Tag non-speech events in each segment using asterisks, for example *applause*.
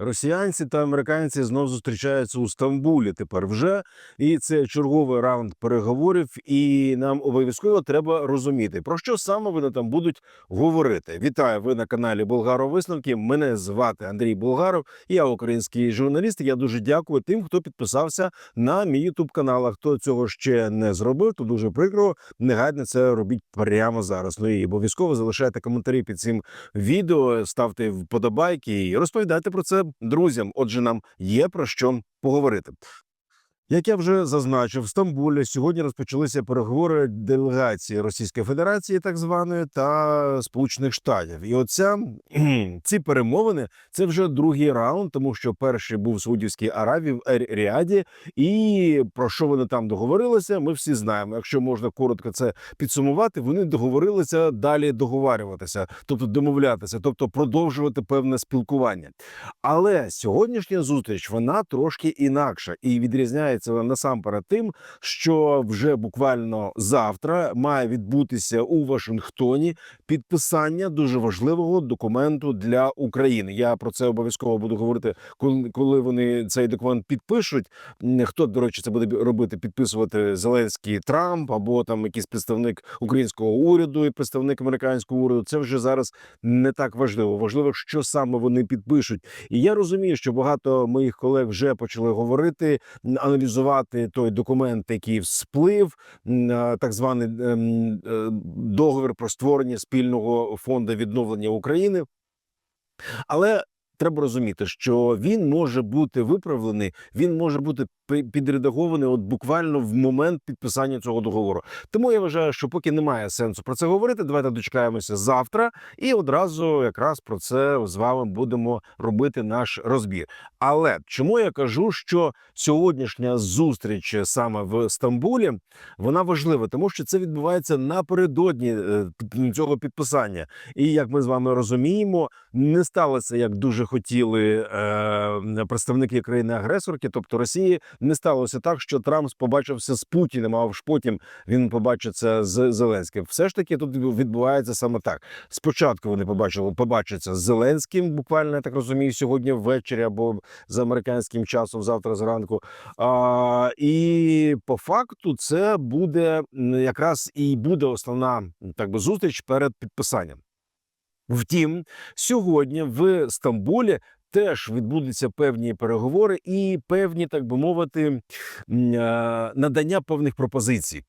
Росіянці та американці знов зустрічаються у Стамбулі тепер вже, і це черговий раунд переговорів. І нам обов'язково треба розуміти, про що саме вони там будуть говорити. Вітаю! Ви на каналі Болгаро Висновки. Мене звати Андрій Болгаров. Я український журналіст. Я дуже дякую тим, хто підписався на мій ютуб канал. А хто цього ще не зробив, то дуже прикро. Негайно це робіть прямо зараз. Ну і обов'язково залишайте коментарі під цим відео, ставте вподобайки і розповідайте про це друзям. Отже, нам є про що поговорити. Як я вже зазначив, в Стамбулі сьогодні розпочалися переговори делегації Російської Федерації, так званої, та Сполучених Штатів. І оця *clears throat* ці перемовини це вже другий раунд, тому що перший був в Саудівській Аравії в Ер-Ріаді. І про що вони там договорилися, ми всі знаємо. Якщо можна коротко це підсумувати, вони договорилися далі договарюватися, тобто домовлятися, тобто продовжувати певне спілкування. Але сьогоднішня зустріч вона трошки інакша і відрізняється вона насамперед тим, що вже буквально завтра має відбутися у Вашингтоні підписання дуже важливого документу для України. Я про це обов'язково буду говорити, коли, вони цей документ підпишуть. Хто до речі, це буде робити, підписувати Зеленський Трамп або там якийсь представник українського уряду і представник американського уряду. Це вже зараз не так важливо. Важливо, що саме вони підпишуть. І я розумію, що багато моїх колег вже почали говорити, м, аналізувати той документ, який всплив, м, так званий ем, е, договір про створення спільного фонду відновлення України. Але треба розуміти, що він може бути виправлений, він може бути підредагований от буквально в момент підписання цього договору. Тому я вважаю, що поки немає сенсу про це говорити, давайте дочекаємося завтра і одразу якраз про це з вами будемо робити наш розбір. Але чому я кажу, що сьогоднішня зустріч саме в Стамбулі вона важлива, тому що це відбувається напередодні е, цього підписання. І як ми з вами розуміємо, не сталося як дуже хотіли е, представники країни-агресорки, тобто Росії. Не сталося так, що Трамп побачився з Путіним, а ж потім він побачиться з Зеленським. Все ж таки тут відбувається саме так. Спочатку вони побачили побачаться з Зеленським, буквально я так розумію, сьогодні ввечері або за американським часом, завтра зранку. А, і по факту це буде якраз і буде основна так би зустріч перед підписанням. Втім, сьогодні в Стамбулі теж відбудуться певні переговори і певні, так би мовити, надання певних пропозицій.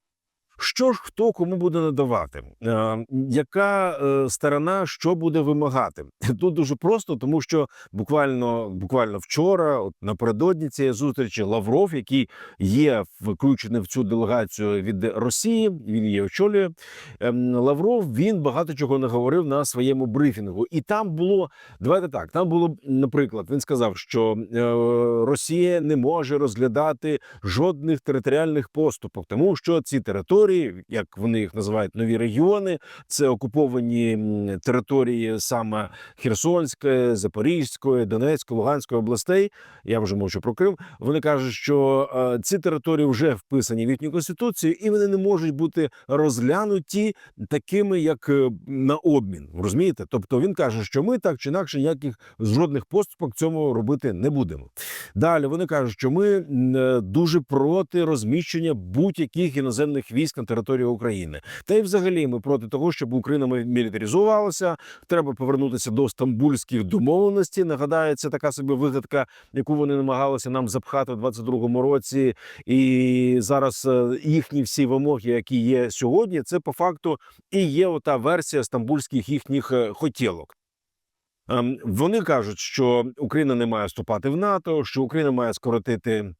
Що ж хто кому буде надавати? Е, яка е, сторона що буде вимагати? *laughs* Тут дуже просто, тому що буквально буквально вчора, от напередодні цієї зустрічі, Лавров, який є включений в цю делегацію від Росії, він її очолює. ем, Лавров він багато чого не говорив на своєму брифінгу, і там було давайте так. Там було наприклад, він сказав, що е, Росія не може розглядати жодних територіальних поступок, тому що ці території, як вони їх називають, нові регіони, це окуповані території саме Херсонської, Запорізької, Донецької, Луганської областей. Я вже мовчу про Крим. Вони кажуть, що е, ці території вже вписані в їхню конституцію, і вони не можуть бути розглянуті такими, як е, на обмін. Розумієте? Тобто він каже, що ми так чи інакше ніяких жодних поступок цьому робити не будемо. Далі вони кажуть, що ми е, дуже проти розміщення будь-яких іноземних військ на території України. Та й взагалі ми проти того, щоб Україна мілітаризувалася. Треба повернутися до стамбульських домовленостей. Нагадаю, це така собі вигадка, яку вони намагалися нам запхати в 22-му році. І зараз е, їхні всі вимоги, які є сьогодні, це по факту і є ота версія стамбульських їхніх е, хотілок. Ем, Вони кажуть, що Україна не має вступати в НАТО, що Україна має скоротити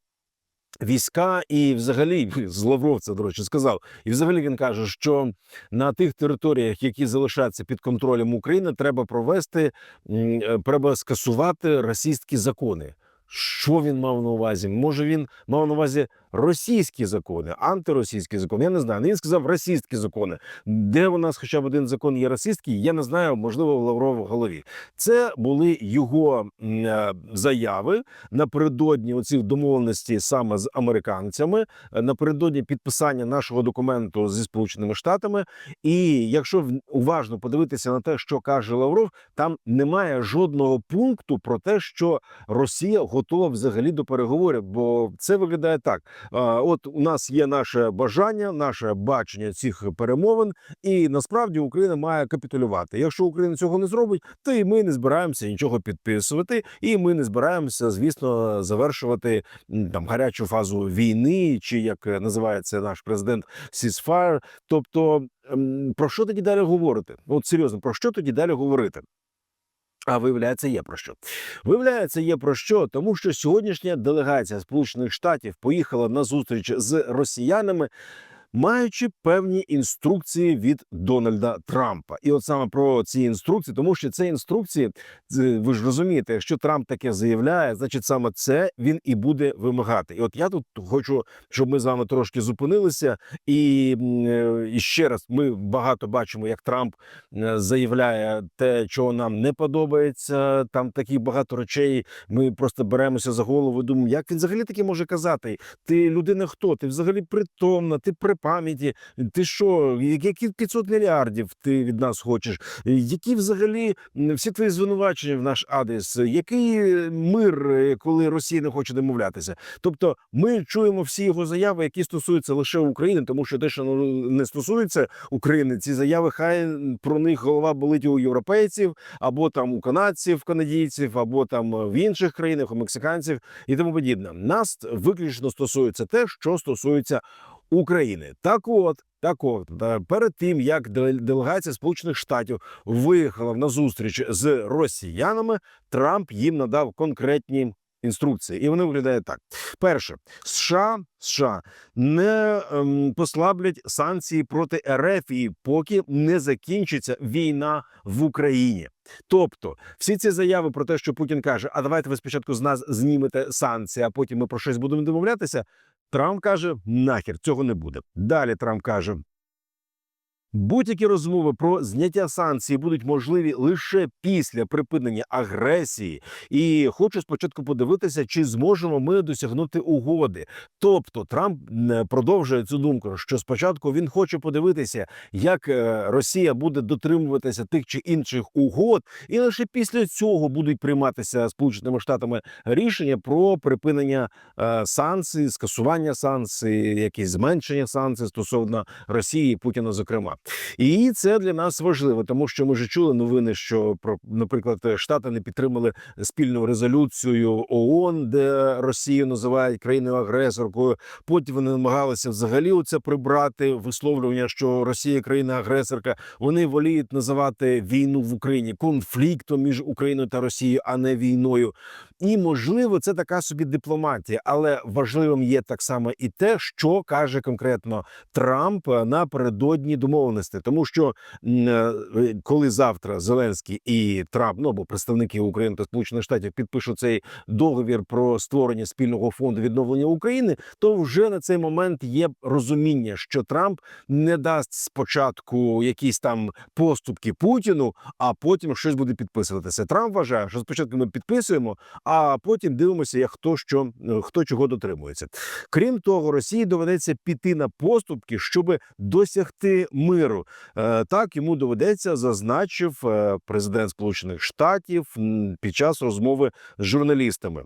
війська, і взагалі *laughs* з Лавров це, до речі, сказав. І взагалі він каже, що на тих територіях, які залишаються під контролем України, треба провести, е, треба скасувати російські закони. Що він мав на увазі? Може, він мав на увазі російські закони, антиросійські закони. Я не знаю. Він сказав російські закони. Де у нас хоча б один закон є російський, я не знаю. Можливо, в Лаврову голові. Це були його е, заяви напередодні оцих домовленостей саме з американцями, е, напередодні підписання нашого документу зі сполученими штатами. І якщо уважно подивитися на те, що каже Лавров, там немає жодного пункту про те, що Росія готова взагалі до переговорів. Бо це виглядає так: от у нас є наше бажання, наше бачення цих перемовин, і насправді Україна має капітулювати. Якщо Україна цього не зробить, то і ми не збираємося нічого підписувати, і ми не збираємося, звісно, завершувати там гарячу фазу війни, чи як називається наш президент ceasefire. Тобто, про що тоді далі говорити? От серйозно, про що тоді далі говорити? А виявляється, є про що. Виявляється, є про що, тому що сьогоднішня делегація Сполучених Штатів поїхала на зустріч з росіянами, маючи певні інструкції від Дональда Трампа. І от саме про ці інструкції, тому що це інструкції, ви ж розумієте, якщо Трамп таке заявляє, значить саме це він і буде вимагати. І от я тут хочу, щоб ми з вами трошки зупинилися, і, е, і ще раз ми багато бачимо, як Трамп е, заявляє те, чого нам не подобається. Там таких багато речей. Ми просто беремося за голову. Думаємо, як він взагалі таке може казати? Ти людина хто? Ти взагалі притомна, ти при пам'яті. Ти що? Які 500 мільярдів ти від нас хочеш? Які взагалі всі твої звинувачення в наш адрес? Який мир, е, коли Росія не хоче домовлятися? Тобто, ми чуємо всі його заяви, які стосуються лише України, тому що те, що ну, не стосується України, ці заяви, хай про них голова болить у європейців, або там у канадців, канадійців, або там в інших країнах, у мексиканців і тому подібне. Нас виключно стосується те, що стосується України. Так от. Так от, е, перед тим як делегація Сполучених Штатів виїхала на зустріч з росіянами, Трамп їм надав конкретні інструкції, і вони виглядають так: перше, США США не ем, послаблять санкції проти РФ, і поки не закінчиться війна в Україні. Тобто, всі ці заяви про те, що Путін каже: А давайте ви спочатку з нас знімете санкції, а потім ми про щось будемо домовлятися. Трамп каже: нахер цього не буде. Далі Трамп каже. Будь-які розмови про зняття санкцій будуть можливі лише після припинення агресії, і хочу спочатку подивитися, чи зможемо ми досягнути угоди. Тобто Трамп е, продовжує цю думку, що спочатку він хоче подивитися, як е, Росія буде дотримуватися тих чи інших угод, і лише після цього будуть прийматися Сполученими Штатами рішення про припинення е, санкцій, скасування санкцій, якісь зменшення санкцій стосовно Росії і Путіна, зокрема. І це для нас важливо, тому що ми вже чули новини, що про, наприклад, Штати не підтримали спільну резолюцію ООН, де Росію називають країною агресоркою. Потім вони намагалися взагалі це прибрати висловлювання, що Росія країна агресорка. Вони воліють називати війну в Україні конфліктом між Україною та Росією, а не війною. І можливо, це така собі дипломатія, але важливим є так само і те, що каже конкретно Трамп напередодні домовленості, тому що е, коли завтра Зеленський і Трамп, ну або представники України та Сполучених Штатів підпишуть цей договір про створення спільного фонду відновлення України, то вже на цей момент є розуміння, що Трамп не дасть спочатку якісь там поступки Путіну, а потім щось буде підписуватися. Трамп вважає, що спочатку ми підписуємо, а потім дивимося, як хто що е, хто чого дотримується. Крім того, Росії доведеться піти на поступки, щоб досягти миру. Е, Так йому доведеться, зазначив е, президент Сполучених Штатів під час розмови з журналістами.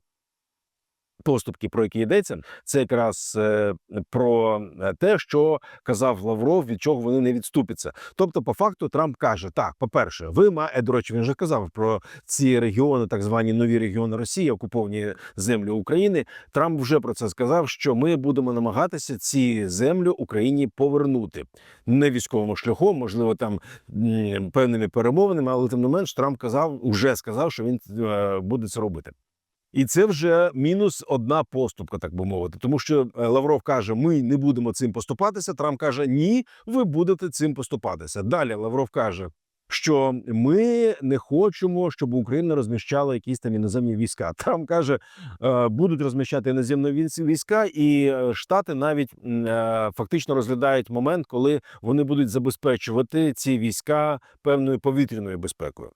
Поступки, про які йдеться, це якраз е, про е, те, що казав Лавров, від чого вони не відступяться. Тобто, по факту, Трамп каже: так, по-перше, ви маєте, до речі, він вже казав про ці регіони, так звані нові регіони Росії, окуповані землі України. Трамп вже про це сказав, що ми будемо намагатися ці землі Україні повернути не військовим шляхом, можливо, там певними перемовинами, але тим не менш Трамп казав, уже сказав, що він е, буде це робити. І це вже мінус одна поступка, так би мовити, тому що е, Лавров каже: ми не будемо цим поступатися. Трамп каже: Ні, ви будете цим поступатися. Далі Лавров каже. що ми не хочемо, щоб Україна розміщала якісь там іноземні війська. *laughs* Трамп каже, е, будуть розміщати іноземні військ- війська, і е, штати навіть фактично розглядають момент, коли вони будуть забезпечувати ці війська певною повітряною безпекою.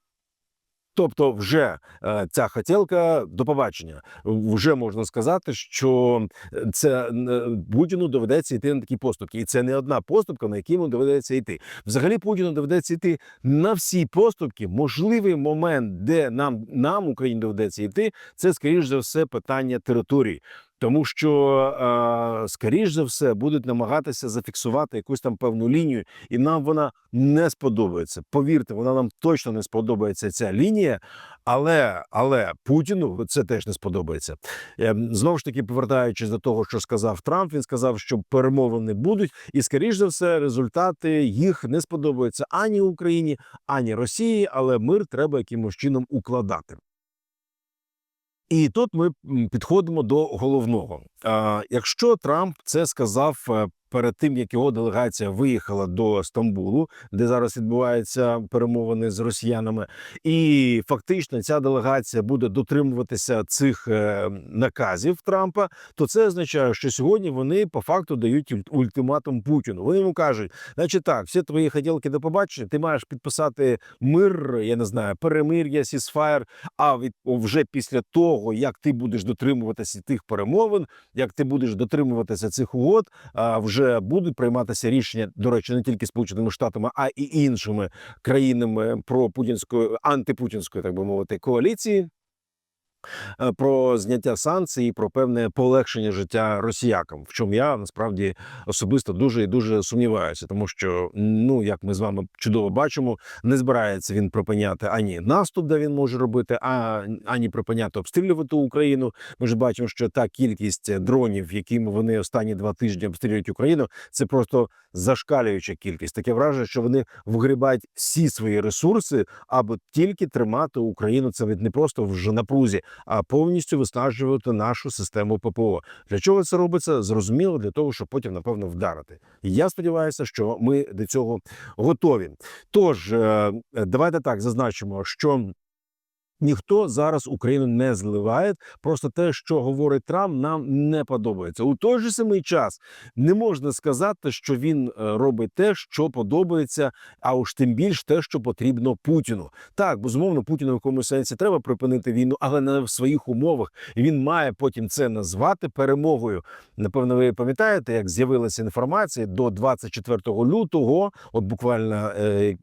Тобто, вже е, ця хотілка до побачення. Вже можна сказати, що е, це е, Путіну доведеться йти на такі поступки, і це не одна поступка, на якій йому доведеться йти. Взагалі Путіну доведеться йти на всі поступки. Можливий момент, де нам нам Україні доведеться йти, це скоріш за все питання території. Тому що, е, скоріш за все, будуть намагатися зафіксувати якусь там певну лінію, і нам вона не сподобається. Повірте, вона нам точно не сподобається ця лінія, але але Путіну це теж не сподобається. Е, Знову ж таки, повертаючись до того, що сказав Трамп, він сказав, що перемовини будуть, і скоріш за все, результати їх не сподобаються ані Україні, ані Росії, але мир треба якимось чином укладати. І тут ми підходимо до головного. Якщо Трамп це сказав е, перед тим, як його делегація виїхала до Стамбулу, де зараз відбуваються перемовини з росіянами, і фактично ця делегація буде дотримуватися цих е, наказів Трампа, то це означає, що сьогодні вони по факту дають ульт- ультиматум Путіну. Вони йому кажуть, значить так, всі твої хотілки до побачення, ти маєш підписати мир, я не знаю, перемир'я, сісфаєр. А від вже після того, як ти будеш дотримуватися тих перемовин, як ти будеш дотримуватися цих угод, а вже будуть прийматися рішення, до речі, не тільки Сполученими Штатами, а і іншими країнами про путінської антипутінської, так би мовити, коаліції. Е, Про зняття санкцій, про певне полегшення життя росіякам, в чому я насправді особисто дуже і дуже сумніваюся, тому що ну як ми з вами чудово бачимо, не збирається він припиняти ані наступ, де він може робити, а ані припиняти обстрілювати Україну. Ми ж бачимо, що та кількість дронів, якими вони останні два тижні обстрілюють Україну, це просто зашкалююча кількість. Таке враження, що вони вгрібають всі свої ресурси, аби тільки тримати Україну. Це від не просто в напрузі, а повністю виснажувати нашу систему ППО. Для чого це робиться? Зрозуміло, для того, щоб потім напевно вдарити. Я сподіваюся, що ми до цього готові. Тож е, давайте так зазначимо, що. Ніхто зараз Україну не зливає. Просто те, що говорить Трамп, нам не подобається. У той же самий час не можна сказати, що він е, робить те, що подобається, а уж тим більш те, що потрібно Путіну. Так, безумовно, Путіну в якомусь сенсі треба припинити війну, але не в своїх умовах. І він має потім це назвати перемогою. Напевно, ви пам'ятаєте, як з'явилася інформація до 24 лютого, от буквально е,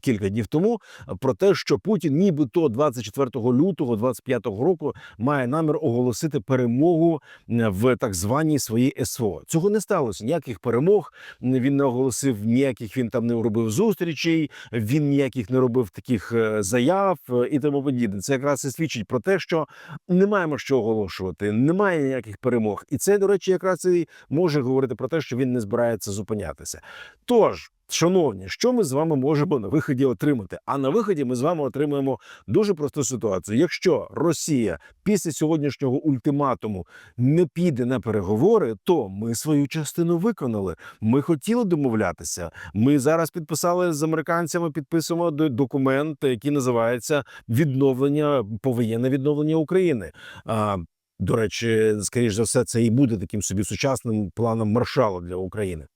кілька днів тому, про те, що Путін, нібито 24 лютого 25 року, має намір оголосити перемогу в так званій своїй СВО. Цього не сталося. Ніяких перемог він не оголосив, ніяких він там не робив зустрічей, він ніяких не робив таких е, заяв е, і тому подібне. Це якраз і свідчить про те, що не маємо що оголошувати, немає ніяких перемог. І це, до речі, якраз і може говорити про те, що він не збирається зупинятися. Тож. Шановні, що ми з вами можемо на виході отримати? А на виході ми з вами отримаємо дуже просту ситуацію. Якщо Росія після сьогоднішнього ультиматуму не піде на переговори, то ми свою частину виконали. Ми хотіли домовлятися. Ми зараз підписали з американцями, підписуємо до- документ, який називається відновлення повоєнне відновлення України. До речі, скоріш за все, це і буде таким собі сучасним планом маршалу для України.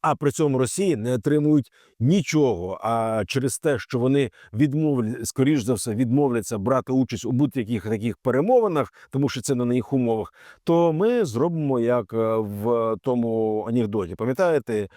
А при цьому Росії не отримують нічого. А через те, що вони відмовлять, скоріш за все, відмовляться брати участь у будь-яких таких перемовинах, тому що це не на їх умовах, то ми зробимо як е, в тому анекдоті. Пам'ятаєте, е,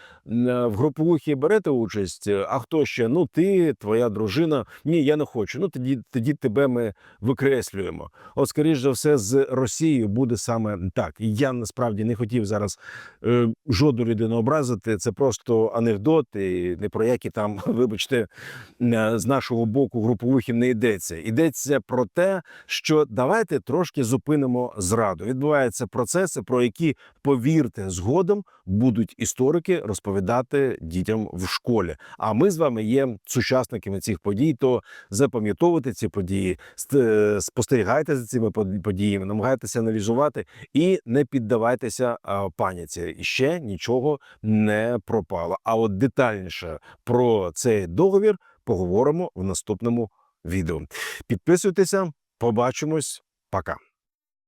в груповухі берете участь, а хто ще? Ну, ти, твоя дружина. Ні, я не хочу. Ну тоді, тоді тебе ми викреслюємо. От, скоріш за все, з Росією буде саме так. І я насправді не хотів зараз е, жодну людину образити. Це просто анекдот, і не про які там, *laughs* вибачте, е, з нашого боку груповухів не йдеться. Йдеться про те, що давайте трошки зупинимо зраду. Відбуваються процеси, про які, повірте, згодом будуть історики розповідати дітям в школі. А ми з вами є сучасниками цих подій. То запам'ятовуйте ці події, ст- спостерігайте за цими под- подіями, намагайтеся аналізувати і не піддавайтеся паніці. Ще нічого не пропало. А от детальніше про цей договір поговоримо в наступному відео. Підписуйтеся, побачимось, пока.